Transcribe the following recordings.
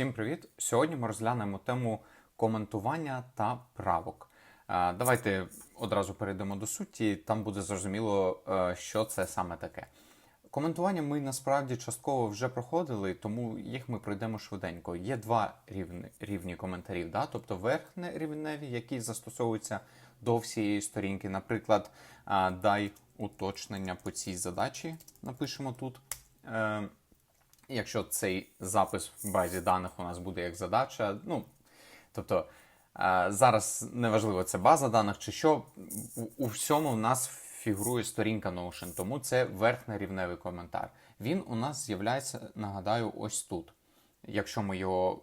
Всім привіт! Сьогодні ми розглянемо тему коментування та правок. Е, Давайте одразу перейдемо до суті. Там буде зрозуміло, е, що це саме таке. Коментування ми насправді частково вже проходили, тому їх ми пройдемо швиденько. Є два рівні, рівні коментарів, да? тобто верхнерівневі, які застосовуються до всієї сторінки. Наприклад, е, дай уточнення по цій задачі. Напишемо тут. Е, якщо цей запис в базі даних у нас буде як задача, ну тобто е, зараз неважливо, це база даних чи що, у, всьому в нас фігурує сторінка Notion, тому це верхнерівневий коментар. Він у нас з'являється, нагадаю, ось тут. Якщо ми його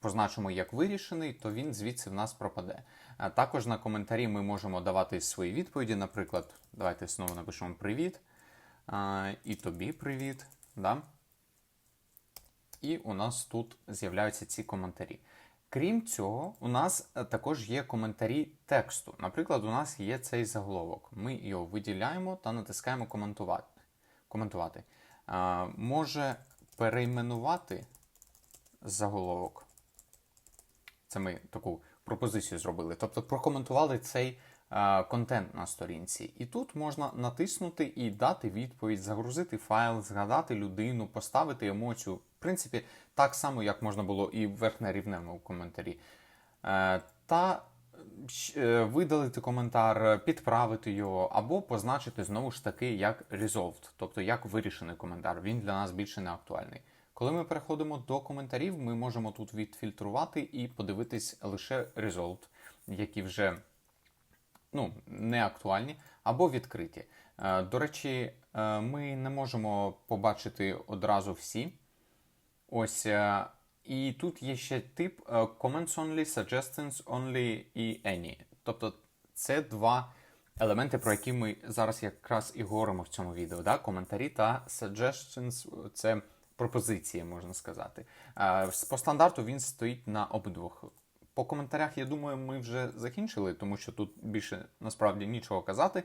позначимо як вирішений, то він звідси в нас пропаде. А також на коментарі ми можемо давати свої відповіді. Наприклад, давайте знову напишемо привіт. А, і тобі привіт. Да? І у нас тут з'являються ці коментарі. Крім цього, у нас е, також є коментарі тексту. Наприклад, у нас є цей заголовок. Ми його виділяємо та натискаємо коментувати. коментувати. А, може перейменувати заголовок. Це ми таку пропозицію зробили. Тобто прокоментували цей е, контент на сторінці. І тут можна натиснути і дати відповідь, загрузити файл, згадати людину, поставити емоцію. Принципі, так само, як можна було і в верхнерівневому коментарі. Е, та е, видалити коментар, підправити його, або позначити знову ж таки як resolved, тобто як вирішений коментар. Він для нас більше не актуальний. Коли ми переходимо до коментарів, ми можемо тут відфільтрувати і подивитись лише resolved, які вже ну, не актуальні або відкриті. Е, До речі, ми не можемо побачити одразу всі. Ось. е, І тут є ще тип е, Comments Only, Suggestions Only і Any. Тобто це два елементи, про які ми зараз якраз і говоримо в цьому відео. Да? Коментарі та Suggestions це пропозиції, можна сказати. Е, По стандарту він стоїть на обидвох. По коментарях, я думаю, ми вже закінчили, тому що тут більше насправді нічого казати.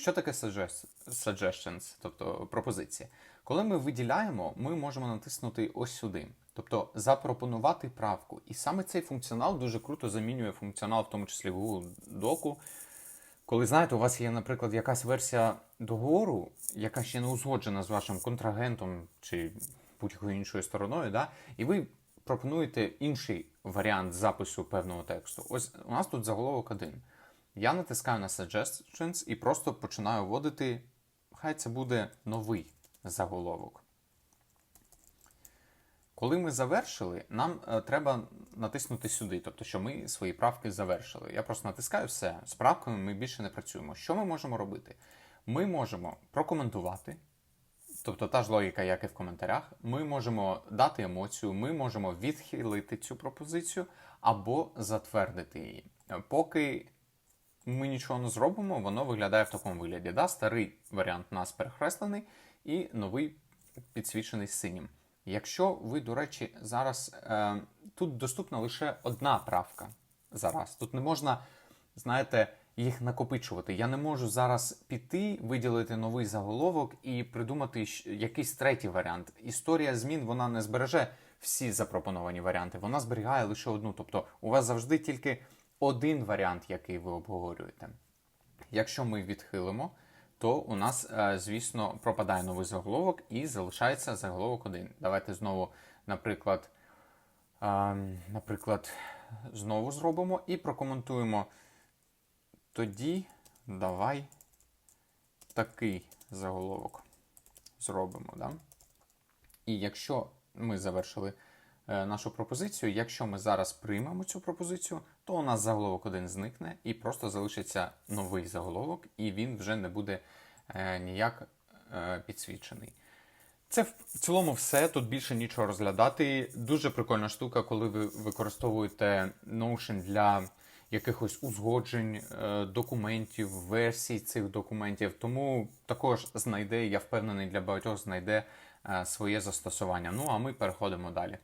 Що таке suggestions, тобто пропозиція? Коли ми виділяємо, ми можемо натиснути ось сюди, тобто запропонувати правку. І саме цей функціонал дуже круто замінює функціонал, в тому числі Google Доку. Коли знаєте, у вас є, наприклад, якась версія договору, яка ще не узгоджена з вашим контрагентом чи будь-якою іншою стороною, да? і ви пропонуєте інший варіант запису певного тексту. Ось у нас тут заголовок один. Я натискаю на Suggestions і просто починаю вводити, хай це буде новий заголовок. Коли ми завершили, нам е, треба натиснути сюди, тобто, що ми свої правки завершили. Я просто натискаю все. З правками ми більше не працюємо. Що ми можемо робити? Ми можемо прокоментувати, тобто та ж логіка, як і в коментарях. Ми можемо дати емоцію, ми можемо відхилити цю пропозицію або затвердити її. Поки ми нічого не зробимо, воно виглядає в такому вигляді. Да? Старий варіант у нас перехреслений і новий підсвічений синім. Якщо ви, до речі, зараз е, тут доступна лише одна правка зараз. Тут не можна, знаєте, їх накопичувати. Я не можу зараз піти, виділити новий заголовок і придумати якийсь третій варіант. Історія змін вона не збереже всі запропоновані варіанти, вона зберігає лише одну. Тобто у вас завжди тільки один варіант, який ви обговорюєте. Якщо ми відхилимо, то у нас, е, звісно, пропадає новий заголовок і залишається заголовок один. Давайте знову, наприклад, ем, наприклад, знову зробимо і прокоментуємо. Тоді давай такий заголовок зробимо. Да? І якщо ми завершили е, нашу пропозицію, якщо ми зараз приймемо цю пропозицію, то у нас заголовок один зникне і просто залишиться новий заголовок, і він вже не буде е, ніяк е, підсвічений. Це в цілому все. Тут більше нічого розглядати. Дуже прикольна штука, коли ви використовуєте Notion для якихось узгоджень е, документів, версій цих документів. Тому також знайде, я впевнений, для багатьох знайде е, своє застосування. Ну а ми переходимо далі.